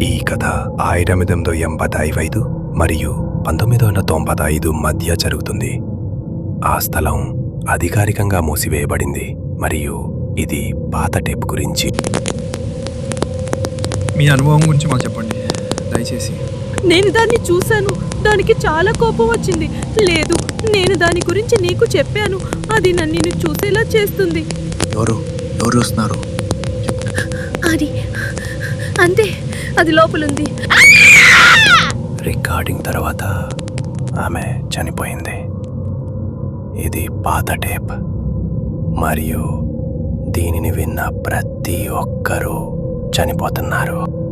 కథ ఆయిరం ఎనిమిది ఎంబై ఐదు మరియు పంతొమ్మిది వందల తొంభై ఐదు మధ్య జరుగుతుంది. ఆ స్థలం అధికారికంగా మూసివేయబడింది మరియు ఇది పాత టేప్ గురించి. మీ అనుభవం గురించి మాకు చెప్పండి. దయచేసి. నేను దాన్ని చూశాను. దానికి చాలా కోపం వచ్చింది. లేదు నేను దాని గురించి నీకు చెప్పాను. అది నన్ను నిన్ను చూసేలా చేస్తుంది. ఎవరు? ఎవరు చూస్తున్నారు అది అంతే. అది లోపలుంది. రికార్డింగ్ తర్వాత ఆమె చనిపోయింది. ఇది పాత టేప్. మరియు దీనిని విన్న ప్రతి ఒక్కరూ చనిపోతున్నారు.